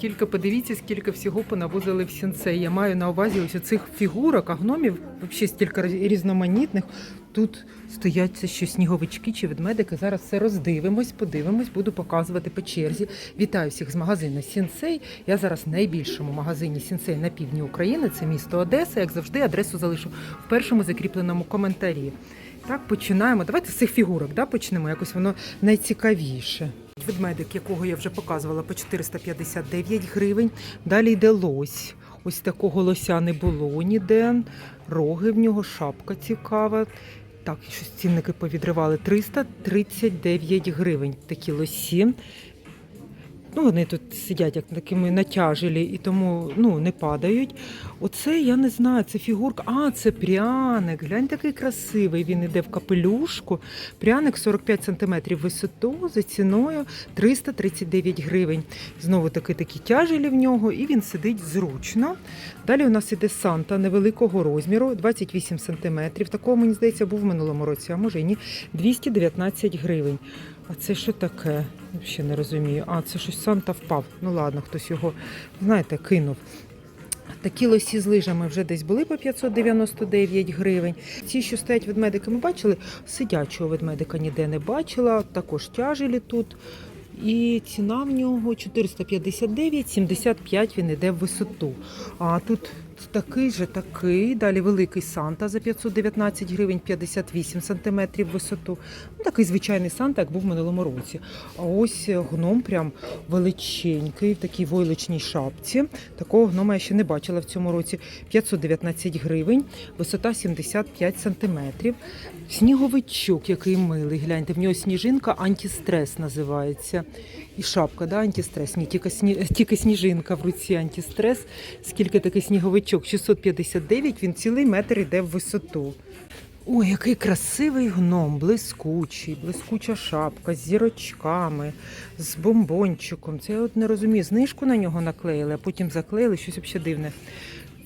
Тільки подивіться, скільки всього понавозили в сінцей. Я маю на увазі ось цих фігурок, а гномів взагалі стільки різноманітних. Тут стоять це що сніговички чи ведмедики. Зараз все роздивимось, подивимось, буду показувати по черзі. Вітаю всіх з магазину Сінцей. Я зараз в найбільшому магазині Сінцей на півдні України. Це місто Одеса. Як завжди, адресу залишу в першому закріпленому коментарі. Так, починаємо. Давайте з цих фігурок да, почнемо. Якось воно найцікавіше. Ведмедик, якого я вже показувала, по 459 гривень. Далі йде лось. Ось такого лося не було ніде. Роги в нього, шапка цікава. Так, щось цінники повідривали. 339 гривень такі лосі. Ну, вони тут сидять як такими натяжелі і тому ну, не падають. Оце я не знаю, це фігурка. А, це пряник. Глянь, такий красивий. Він іде в капелюшку. Пряник 45 см висоту за ціною 339 гривень. Знову таки такі тяжелі в нього, і він сидить зручно. Далі у нас іде Санта невеликого розміру, 28 см. Такого, мені здається, був в минулому році, а може і ні. 219 гривень. А це що таке? Ще не розумію. А, це щось Санта впав. Ну ладно, хтось його, знаєте, кинув. Такі лосі з лижами вже десь були по 599 гривень. Ці, що стоять ведмедики, ми бачили. Сидячого ведмедика ніде не бачила, також тяжелі тут. І ціна в нього 459, 75 він іде в висоту. А тут такий же такий. Далі великий Санта за 519 гривень, 58 сантиметрів висоту. Ну, такий звичайний Санта, як був в минулому році. А ось гном прям величенький, в такій войлочній шапці. Такого гнома я ще не бачила в цьому році. 519 гривень, висота 75 сантиметрів. Сніговичок, який милий. Гляньте, в нього сніжинка антистрес називається. І шапка, да, антистрес. Ні, тільки, тільки сніжинка в руці антистрес. Скільки такий сніговичок? 659, він цілий метр йде в висоту. Ой, який красивий гном, блискучий, блискуча шапка з зірочками, з бомбончиком. Це я от не розумію. Знижку на нього наклеїли, а потім заклеїли щось взагалі дивне.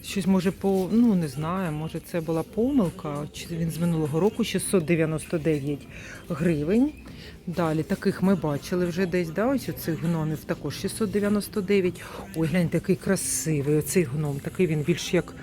Щось може по, ну не знаю, може це була помилка, чи він з минулого року 699 гривень. Далі таких ми бачили вже десь, да, ось цих гномів також 699. Ой, глянь, такий красивий оцей гном, такий він більш як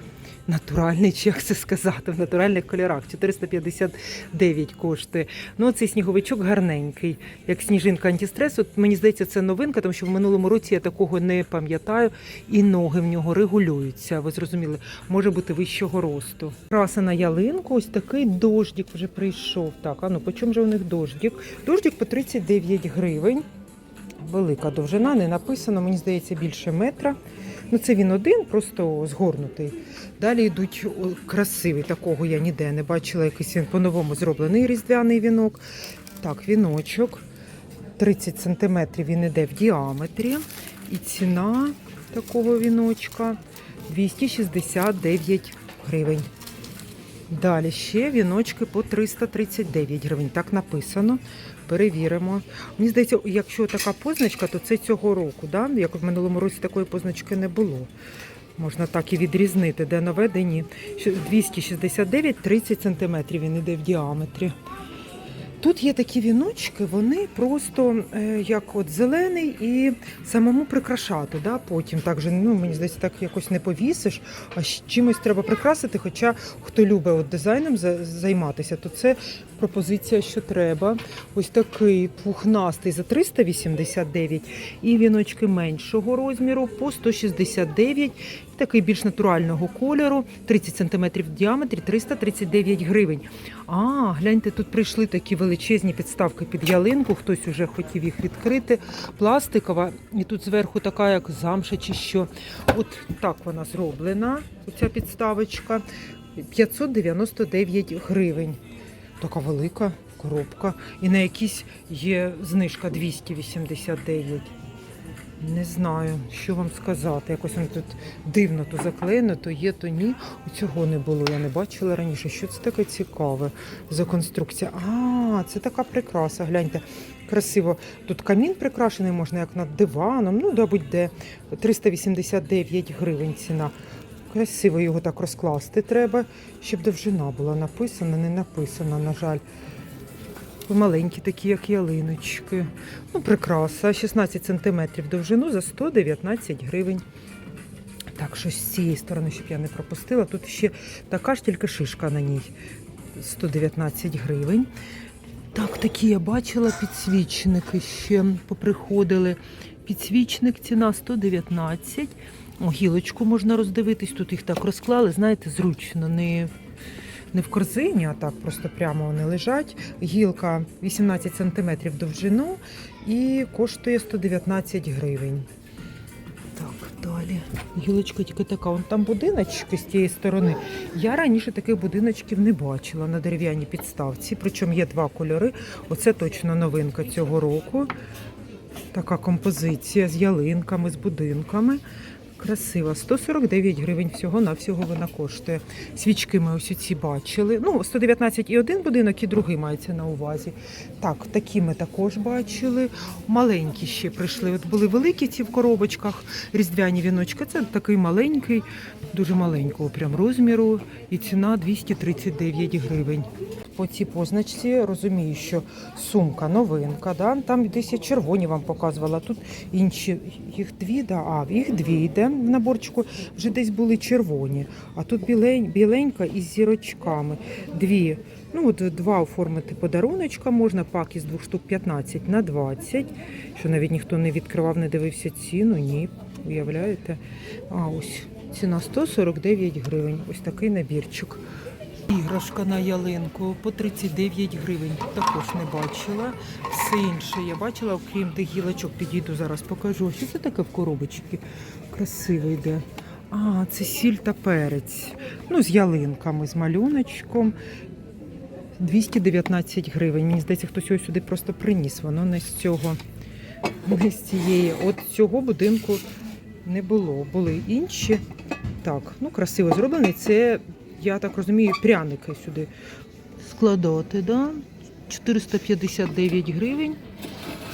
натуральний, чи як це сказати, в натуральних кольорах. 459 коштує. Ну, цей сніговичок гарненький, як сніжинка антистрес. От мені здається, це новинка, тому що в минулому році я такого не пам'ятаю, і ноги в нього регулюються. Ви зрозуміли, може бути вищого росту. Краса на ялинку, ось такий дождик вже прийшов. Так, а ну по чому же у них дождик? Дождик по 39 гривень. Велика довжина, не написано, мені здається, більше метра. Ну, це він один, просто згорнутий. Далі йдуть красиві, такого я ніде не бачила. Якийсь він по-новому зроблений різдвяний вінок. Так, віночок. 30 сантиметрів він іде в діаметрі. І ціна такого віночка 269 гривень. Далі ще віночки по 339 гривень. Так написано. Перевіримо. Мені здається, якщо така позначка, то це цього року. Да? Як в минулому році такої позначки не було. Можна так і відрізнити, де нове, де ні. Що 269, 30 сантиметрів він іде в діаметрі. Тут є такі віночки, вони просто е, як от зелений і самому прикрашати. Да? Потім так же, ну, мені здається, так якось не повісиш, а чимось треба прикрасити. Хоча хто любить от дизайном за- займатися, то це пропозиція, що треба. Ось такий пухнастий за 389 і віночки меншого розміру по 169. Такий більш натурального кольору, 30 см в діаметрі, 339 гривень. А, гляньте, тут прийшли такі величезні підставки під ялинку. Хтось уже хотів їх відкрити. Пластикова, і тут зверху така, як замша чи що. От так вона зроблена, оця підставочка. 599 гривень. Така велика коробка. І на якісь є знижка 289. Не знаю, що вам сказати. Якось воно тут дивно то заклеєно, то є, то ні. Цього не було, я не бачила раніше. Що це таке цікаве за конструкція? А, це така прикраса. Гляньте, красиво. Тут камін прикрашений, можна як над диваном, ну да будь-де. 389 гривень ціна. Красиво його так розкласти треба, щоб довжина була написана, не написана, на жаль. Маленькі такі, як ялиночки. Ну, прикраса. 16 см довжину за 119 гривень. Так, щось з цієї сторони, щоб я не пропустила. Тут ще така ж тільки шишка на ній. 119 гривень. Так, такі я бачила підсвічники ще поприходили. Підсвічник ціна 119. О, гілочку можна роздивитись. Тут їх так розклали, знаєте, зручно, не, не в корзині, а так просто прямо вони лежать. Гілка 18 см довжину і коштує 119 гривень. Далі. Гілочка тільки така. Вон там будиночки з тієї сторони. Я раніше таких будиночків не бачила на дерев'яній підставці. Причому є два кольори. Оце точно новинка цього року. Така композиція з ялинками, з будинками. Красива. 149 гривень всього на всього вона коштує. Свічки ми ось ці бачили. Ну, 119 і один будинок, і другий мається на увазі. Так, такі ми також бачили. Маленькі ще прийшли. От були великі ці в коробочках, різдвяні віночки. Це такий маленький, дуже маленького прям розміру. І ціна 239 гривень. По цій позначці розумію, що сумка новинка. Да? Там десь я червоні вам показувала. Тут інші їх дві, да? а їх дві йде в наборчику. Вже десь були червоні. А тут білень, біленька із зірочками. Дві. Ну, от два оформити подаруночка можна, пак із двох штук 15 на 20, що навіть ніхто не відкривав, не дивився ціну. Ні, уявляєте? А ось ціна 149 гривень. Ось такий набірчик. Іграшка на ялинку по 39 гривень. Також не бачила. Все інше я бачила, окрім тих гілочок, підійду зараз покажу. Що це таке в коробочці? Красиво йде. А, це сіль та перець. Ну, з ялинками, з малюночком. 219 гривень. Мені здається, хтось його сюди просто приніс. Воно не з цього, не з цієї. От цього будинку не було. Були інші. Так, ну красиво зроблений. Це, я так розумію, пряники сюди складати. Да? 459 гривень.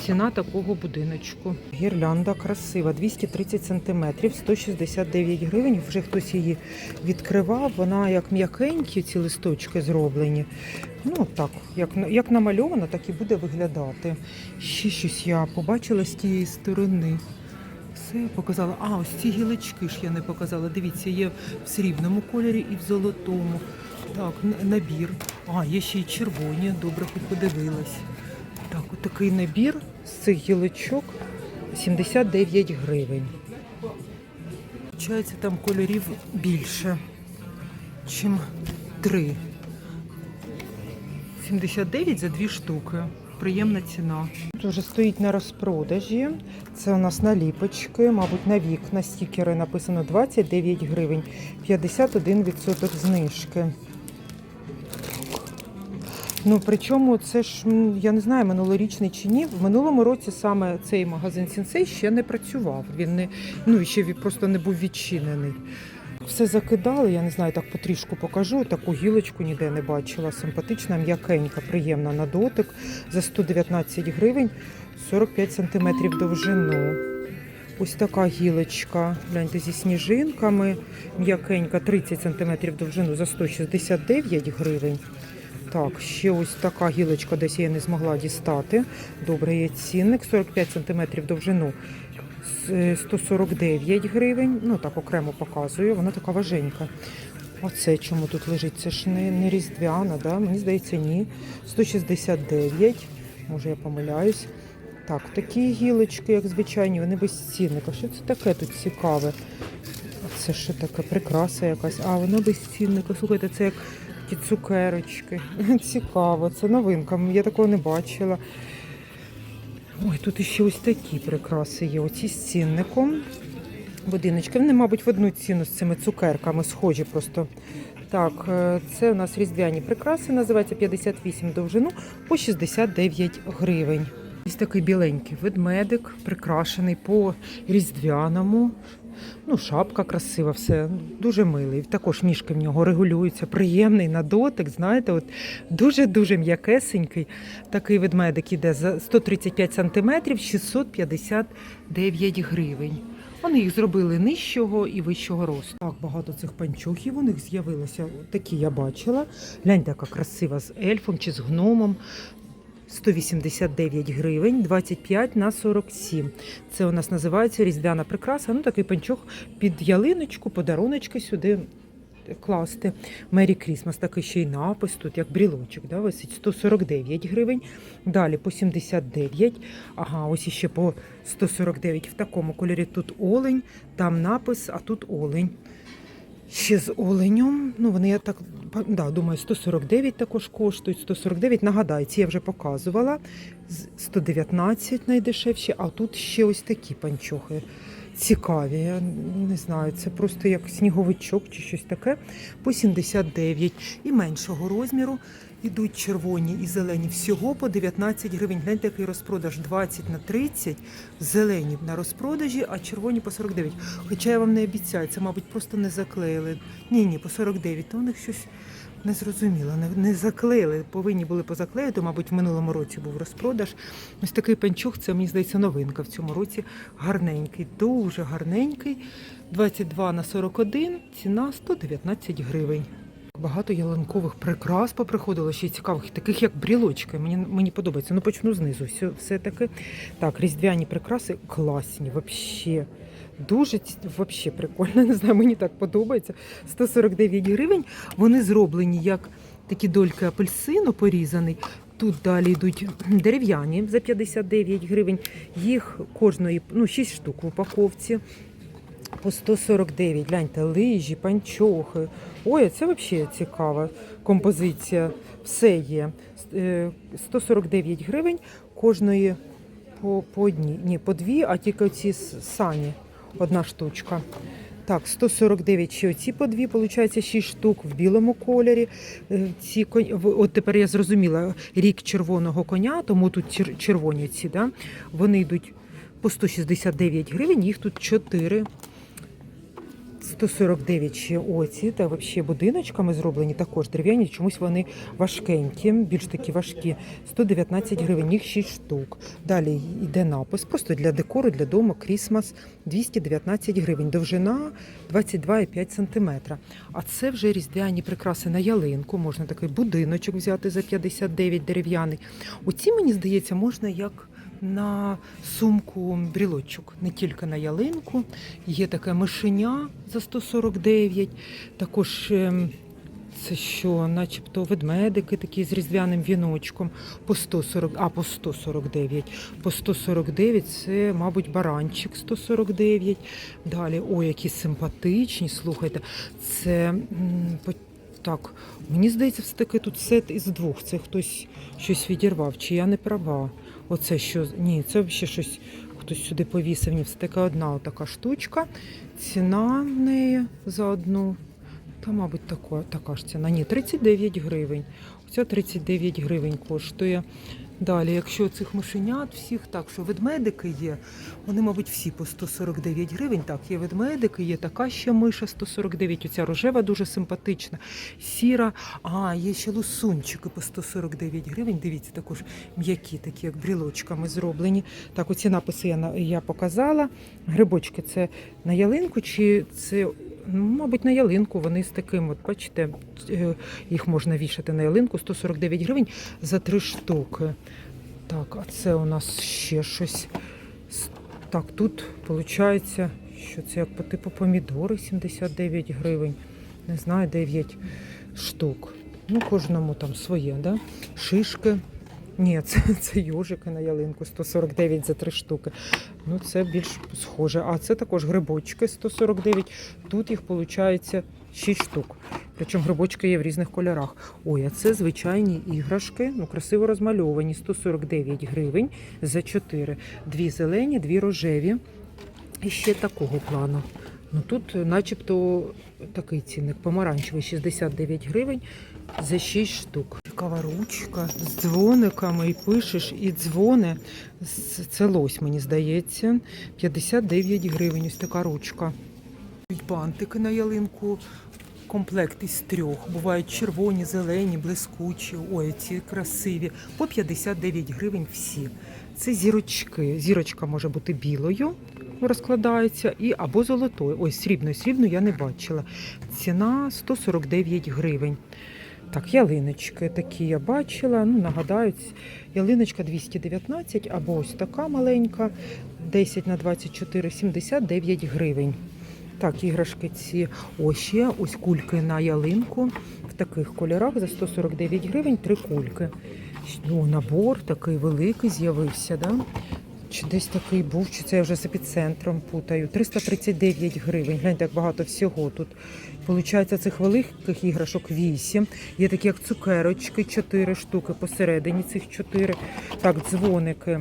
Ціна такого будиночку. Гірлянда красива, 230 см, 169 гривень. Вже хтось її відкривав. Вона як м'якенькі, ці листочки зроблені. Ну так, як, як намальовано, так і буде виглядати. Ще щось я побачила з тієї сторони. Я показала. А, ось ці гілочки ж я не показала. Дивіться, є в срібному кольорі і в золотому. Так, набір. А, є ще й червоні. Добре, хоч подивилась. Так, от такий набір з цих гілочок 79 гривень. Получається, там кольорів більше, чим три. 79 за дві штуки. Приємна ціна. Тут вже стоїть на розпродажі. Це у нас наліпочки, мабуть, на вікна стікери написано 29 гривень, 51% знижки. Ну причому це ж я не знаю, минулорічний чи ні. В минулому році саме цей магазин Сінсей ще не працював. Він не ну ще просто не був відчинений. Все закидали, я не знаю, так потрішку покажу. Таку гілочку ніде не бачила. Симпатична, м'якенька, приємна на дотик за 119 гривень, 45 сантиметрів довжину. Ось така гілочка, гляньте, зі сніжинками, м'якенька, 30 сантиметрів довжину за 169 гривень. Так, ще ось така гілочка, десь я не змогла дістати. Добре, є цінник, 45 см довжину. 149 гривень. Ну так окремо показую, вона така важенька. Оце чому тут лежить? Це ж не, не різдвяна, да? мені здається, ні. 169, може я помиляюсь. Так, такі гілочки, як звичайні, вони без цінника. Що це таке тут цікаве? Це що таке? Прикраса якась. А, воно без цінника. Слухайте, це як ті цукерочки. Цікаво, це новинка. Я такого не бачила. Ой, тут ще ось такі прикраси є. Оці з цінником. Будиночки. Вони, мабуть, в одну ціну з цими цукерками схожі просто. Так, е, це у нас різдвяні прикраси, називається 58 довжину по 69 гривень. Ось такий біленький ведмедик, прикрашений по різдвяному. Ну, шапка красива, все дуже милий. Також ніжки в нього регулюються, приємний на дотик. Знаєте, от дуже-дуже м'якесенький. Такий ведмедик іде за 135 сантиметрів, 659 гривень. Вони їх зробили нижчого і вищого росту. Так, багато цих панчохів у них з'явилося. Такі я бачила. Гляньте, яка красива з ельфом чи з гномом. 189 гривень, 25 на 47. Це у нас називається різдвяна прикраса. Ну такий панчох під ялиночку, подаруночки сюди класти. Мері Крісмас, такий ще й напис тут, як брілочок, да, висить 149 гривень. Далі по 79. Ага, ось іще по 149 в такому кольорі. Тут олень, там напис, а тут олень. Ще з оленем. Ну, вони я так да, думаю, 149 також коштують. 149. Нагадаю, ці я вже показувала. 119 найдешевші, а тут ще ось такі панчохи. Цікаві, я не знаю, це просто як сніговичок чи щось таке. По 79 і меншого розміру. Ідуть червоні і зелені всього по 19 гривень. Гляньте, який розпродаж 20 на 30, зелені на розпродажі, а червоні по 49. Хоча я вам не обіцяю, це, мабуть, просто не заклеїли. Ні, ні, по 49, то у них щось не зрозуміло, не, не заклеїли. Повинні були позаклеїти, мабуть, в минулому році був розпродаж. Ось такий панчух, це мені здається новинка в цьому році. Гарненький, дуже гарненький. 22 на 41, ціна 119 гривень. Багато ялинкових прикрас поприходило ще й цікавих, таких як брілочки. Мені мені подобається. Ну почну знизу. Все, все таки. Так, різдвяні прикраси класні, взагалі. Дуже вообще прикольно. Не знаю, мені так подобається. 149 гривень. Вони зроблені як такі дольки апельсину порізаний. Тут далі йдуть дерев'яні за 59 гривень. Їх кожної ну, 6 штук в упаковці. По 149. Гляньте, лижі, панчохи. Ой, це взагалі цікава композиція. Все є. Е, 149 гривень кожної по, по одній. Ні, по дві, а тільки ці сані. Одна штучка. Так, 149 ще оці по дві, виходить 6 штук в білому кольорі. Е, Ці. От тепер я зрозуміла рік червоного коня, тому тут червоні ці, да? вони йдуть по 169 гривень, їх тут 4. 149 ще оці, та взагалі будиночками зроблені, також дерев'яні, чомусь вони важкенькі, більш такі важкі. 119 гривень, їх 6 штук. Далі йде напис, просто для декору, для дому, крісмас 219 гривень, довжина 22,5 см. А це вже різдвяні прикраси на ялинку, можна такий будиночок взяти за 59 дерев'яний. Оці, мені здається, можна як на сумку брілочок, не тільки на ялинку. Є таке мишеня за 149. Також ем, це що, начебто ведмедики такі з різдвяним віночком по 140, а по 149. По 149 це, мабуть, баранчик 149. Далі, ой, які симпатичні, слухайте. Це так, мені здається, все таки тут сет із двох. Це хтось щось відірвав, чи я не права. Оце що ні, це взагалі щось хтось сюди повісив. Ні, це така одна така штучка. Ціна в неї за одну. Та, мабуть, така, така ж ціна. Ні, 39 гривень. Оця 39 гривень коштує. Далі, якщо цих мишенят всіх так, що ведмедики є, вони, мабуть, всі по 149 гривень. Так, є ведмедики, є така ще миша 149. Оця рожева дуже симпатична. Сіра, а є ще лусунчики по 149 гривень. Дивіться, також м'які, такі як брілочками зроблені. Так, оці написи я, я показала. Грибочки це на ялинку, чи це, мабуть, на ялинку. Вони з таким, от бачите, е, їх можна вішати на ялинку 149 гривень за три штуки. Так, а це у нас ще щось. Так, тут виходить, що це як по типу помідори 79 гривень. Не знаю, 9 штук. Ну, кожному там своє, да? Шишки. Ні, це, це йожики на ялинку 149 за три штуки. Ну, це більш схоже. А це також грибочки 149. Тут їх виходить 6 штук. Причому грибочки є в різних кольорах. Ой, а це звичайні іграшки, ну красиво розмальовані. 149 гривень за 4. Дві зелені, дві рожеві. І ще такого плану. Ну тут, е, начебто, такий цінник помаранчевий 69 гривень за 6 штук. Цікава ручка з дзвониками, і пишеш, і дзвони. Це лось, мені здається. 59 гривень. Ось така ручка. Бантики на ялинку. Комплект із трьох. Бувають червоні, зелені, блискучі. Ой, ці красиві. По 59 гривень всі. Це зірочки. Зірочка може бути білою, розкладається, і або золотою. Ой, срібною. Срібну я не бачила. Ціна 149 гривень. Так, ялиночки такі я бачила. Ну, нагадаю, ялиночка 219 або ось така маленька, 10 на 24, 79 гривень. Так, іграшки ці. Ось ще ось кульки на ялинку в таких кольорах за 149 гривень, три кульки. О, набор такий великий з'явився, да? Чи десь такий був, чи це я вже з епіцентром путаю. 339 гривень. Гляньте, як багато всього тут. Получається, цих великих іграшок 8. Є такі, як цукерочки, 4 штуки посередині цих 4. Так, дзвоники.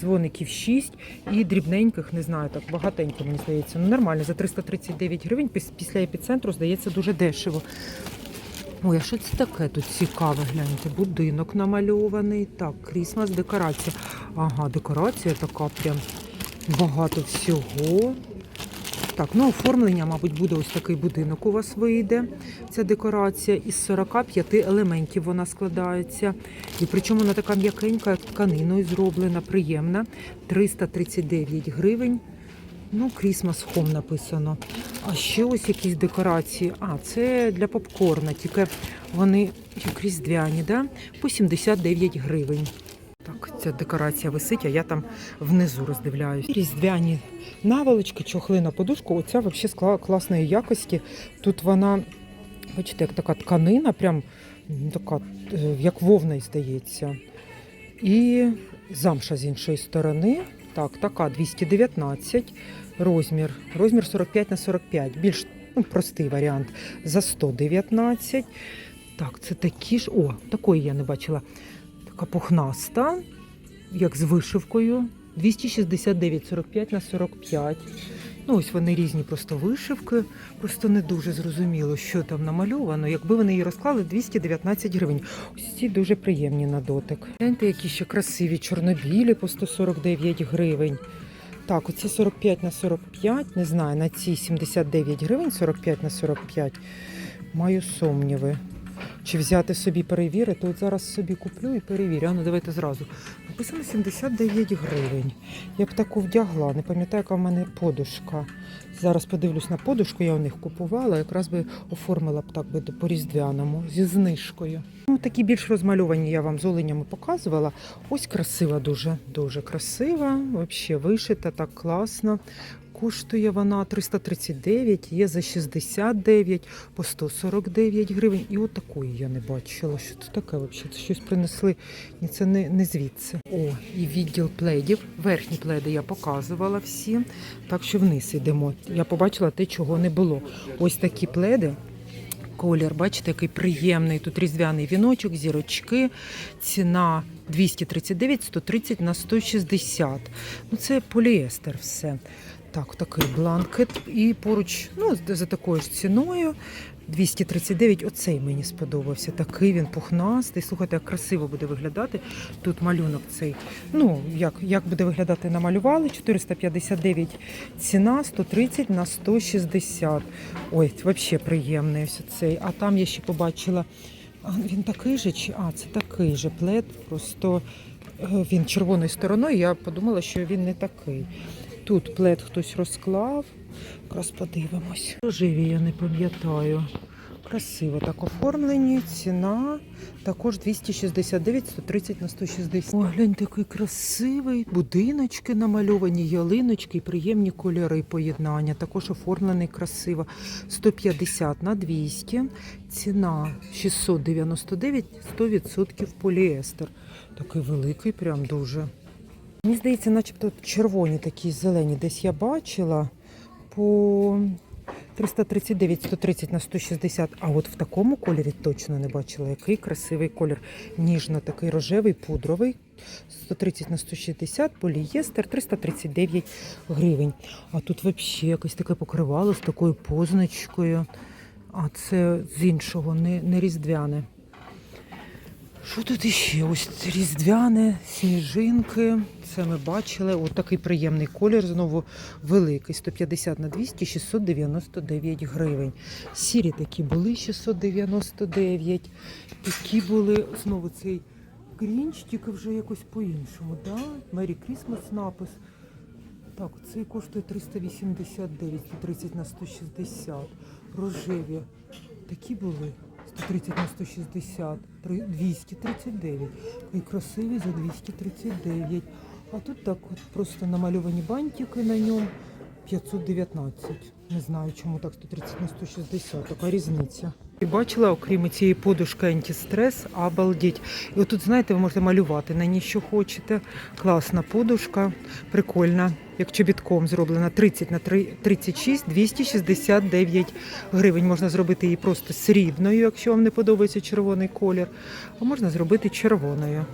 Дзвоників 6 і дрібненьких, не знаю, так багатенько, мені здається. Ну нормально, за 339 гривень після епіцентру здається дуже дешево. Ой, а що це таке тут цікаве? Гляньте, будинок намальований. Так, крісмас, декорація. Ага, декорація така прям багато всього. Так, ну оформлення, мабуть, буде ось такий будинок у вас вийде. Ця декорація із 45 елементів вона складається. І причому вона така м'якенька, тканиною зроблена, приємна. 339 гривень. Ну, Christmas Home написано. А ще ось якісь декорації. А, це для попкорна, тільки вони різдвяні, да? по 79 гривень. Так, ця декорація висить, а я там внизу роздивляюсь. Різдвяні наволочки, чохли на подушку. Оця взагалі класної якості. Тут вона, бачите, як така тканина, прям така, е, як вовна, здається. І замша з іншої сторони. Так, така 219 розмір. Розмір 45 на 45. Більш ну, простий варіант за 119. Так, це такі ж. О, такої я не бачила. Така пухнаста, як з вишивкою. 269, 45 на 45. Ну, ось вони різні просто вишивки. Просто не дуже зрозуміло, що там намальовано. Якби вони її розклали, 219 гривень. Ось ці дуже приємні на дотик. Гляньте, які ще красиві чорнобілі по 149 гривень. Так, оці 45 на 45, не знаю, на ці 79 гривень, 45 на 45. Маю сумніви. Чи взяти собі перевірити? От зараз собі куплю і перевірю. А ну давайте зразу. Написано 79 гривень. Я б таку вдягла, не пам'ятаю, яка в мене подушка. Зараз подивлюсь на подушку, я у них купувала, якраз би оформила б так би по-різдвяному зі знижкою. Ну, такі більш розмальовані я вам з оленями показувала. Ось красива дуже, дуже красива. Взагалі вишита, так класно. Коштує вона 339, є за 69, по 149 гривень. І от такої я не бачила. Що це таке взагалі? Це щось принесли. Ні, це не, не звідси. О, і відділ пледів. Верхні пледи я показувала всі. Так що вниз йдемо. Я побачила те, чого не було. Ось такі пледи. Колір, бачите, який приємний. Тут різдвяний віночок, зірочки. Ціна 239, 130 на 160. Ну, це поліестер все. Так, такий бланкет. І поруч, ну, за такою ж ціною. 239, оцей мені сподобався. Такий він пухнастий. Слухайте, як красиво буде виглядати. Тут малюнок цей. Ну, як, як буде виглядати, намалювали. 459 ціна, 130 на 160. Ой, взагалі приємний ось цей. А там я ще побачила. А, він такий же чи а, це такий же плед. Просто е, він червоною стороною. Я подумала, що він не такий. Тут плед хтось розклав. Якраз подивимось. Рожеві я не пам'ятаю. Красиво так оформлені. Ціна також 269, 130 на 160. О, гляньте, який красивий. Будиночки намальовані, ялиночки і приємні кольори поєднання. Також оформлений красиво. 150 на 200. Ціна 699, 100% поліестер. Такий великий, прям дуже. Мені здається, начебто червоні такі зелені десь я бачила по 339, 130 на 160. А от в такому кольорі точно не бачила. Який красивий колір. Ніжно такий рожевий, пудровий. 130 на 160, полієстер 339 гривень. А тут взагалі якесь таке покривало з такою позначкою. А це з іншого, не, не різдвяне. Що тут іще? Ось різдвяне, сніжинки. Це ми бачили. Ось такий приємний колір, знову великий. 150 на 200, 699 гривень. Сірі такі були 699. Такі були знову цей грінч, тільки вже якось по-іншому. Да? Мері Крісмас напис. Так, цей коштує 389, 130 на 160. Рожеві. Такі були. 130 на 160, три- 239. І красиві за 239. А тут так от просто намальовані бантики на ньому 519. Не знаю, чому так 130 на 160, така різниця. І бачила, окрім цієї подушки антистрес, обалдіть. І отут, знаєте, ви можете малювати на ній, що хочете. Класна подушка, прикольна. Як чобітком зроблена 30 на 3 36, 269 гривень. Можна зробити її просто срібною, якщо вам не подобається червоний колір. А можна зробити червоною.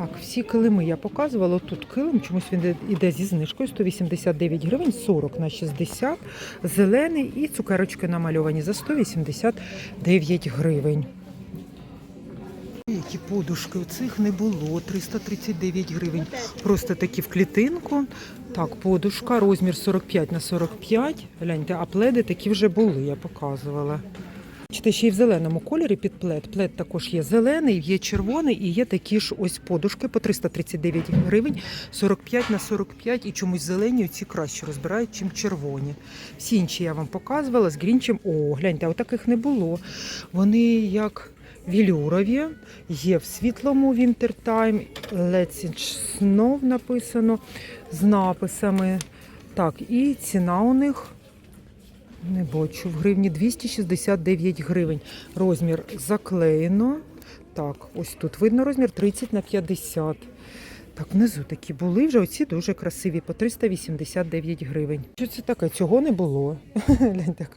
Так, всі килими я показувала. Тут килим, чомусь він іде- зі знижкою 189 гривень, 40 на 60, зелений і цукерочки намальовані за 189 гривень. Які подушки у цих не було, 339 гривень. Просто такі в клітинку. Так, подушка, розмір 45 на 45. Гляньте, а пледи такі вже були, я показувала. Бачите, ще й в зеленому кольорі під плед. Плед також є зелений, є червоний і є такі ж ось подушки по 339 гривень, 45 на 45 і чомусь зелені ці краще розбирають, чим червоні. Всі інші я вам показувала з грінчем. О, гляньте, а таких не було. Вони як вілюрові, є в світлому Time, Let's Snow написано з написами. Так, і ціна у них не бачу, в гривні 269 гривень. Розмір заклеєно. Так, ось тут видно розмір 30 на 50. Так, внизу такі були вже оці дуже красиві, по 389 гривень. Що це таке? Цього не було. Гляньте. так.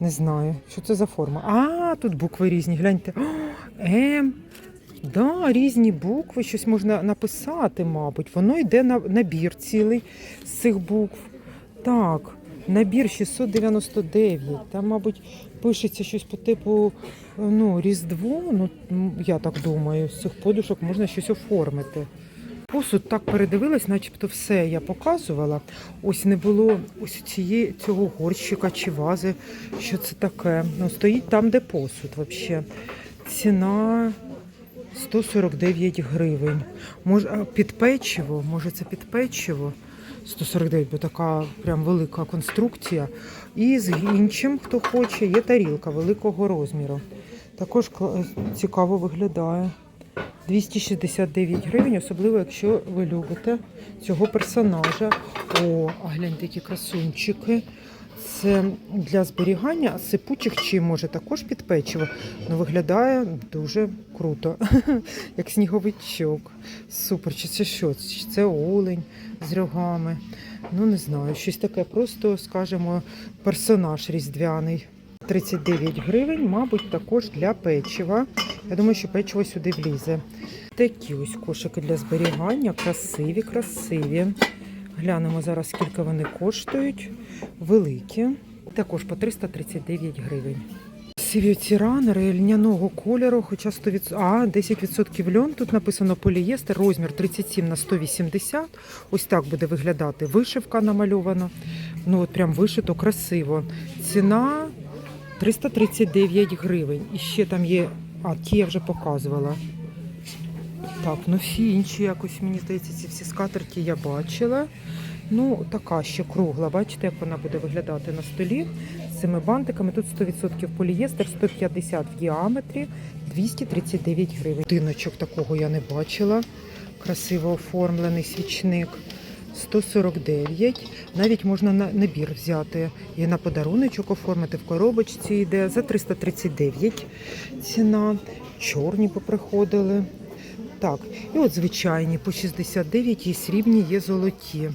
Не знаю, що це за форма. А, тут букви різні. Гляньте. О, М. Да, різні букви, щось можна написати, мабуть. Воно йде на набір цілий з цих букв. Так, набір 699. Там, мабуть, пишеться щось по типу ну, Різдво. Ну, я так думаю, з цих подушок можна щось оформити. Посуд так передивилась, начебто все я показувала. Ось не було ось цієї, цього горщика чи вази. Що це таке? Ну, стоїть там, де посуд взагалі. Ціна 149 гривень. Може, під печиво, може це під печиво? 149, бо така прям велика конструкція. І з іншим, хто хоче, є тарілка великого розміру. Також цікаво виглядає. 269 гривень, особливо, якщо ви любите цього персонажа. О, а гляньте, які красунчики. Це для зберігання сипучих чи може також під печиво. Ну, виглядає дуже круто, як сніговичок. Супер. Чи це що? Чи це олень з рогами? Ну, не знаю, щось таке, просто, скажімо, персонаж різдвяний. 39 гривень, мабуть, також для печива. Я думаю, що печиво сюди влізе. Такі ось кошики для зберігання, красиві, красиві. Глянемо зараз, скільки вони коштують. Великі. Також по 339 гривень. Красиві ці ранери льняного кольору, хоча 100%, а, 10% льон. Тут написано полієстер, розмір 37 на 180. Ось так буде виглядати. Вишивка намальована. Ну от прям вишито красиво. Ціна 339 гривень. І ще там є. А, ті я вже показувала. Так, ну всі інші якось, мені здається, ці всі скатерті я бачила. Ну, така ще кругла. Бачите, як вона буде виглядати на столі цими бантиками. Тут 100% полієстер, 150 в діаметрі, 239 гривень. Тиночок такого я не бачила. Красиво оформлений свічник. 149. Навіть можна на набір взяти і на подаруночок оформити в коробочці йде за 339 ціна. Чорні поприходили. Так, і от звичайні по 69 є срібні, є золоті.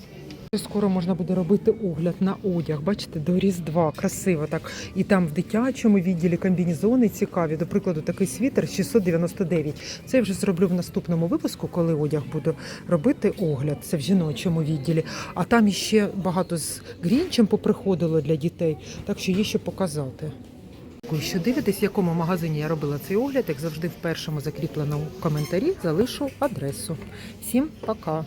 Скоро можна буде робити огляд на одяг. Бачите, до Різдва красиво так. І там в дитячому відділі комбінезони цікаві. До прикладу, такий світер 699. Це я вже зроблю в наступному випуску, коли одяг буду робити огляд. Це в жіночому відділі. А там іще багато з грінчем поприходило для дітей, так що є що показати. Дякую, що дивитесь, в якому магазині я робила цей огляд. Як завжди, в першому закріпленому коментарі залишу адресу. Всім пока!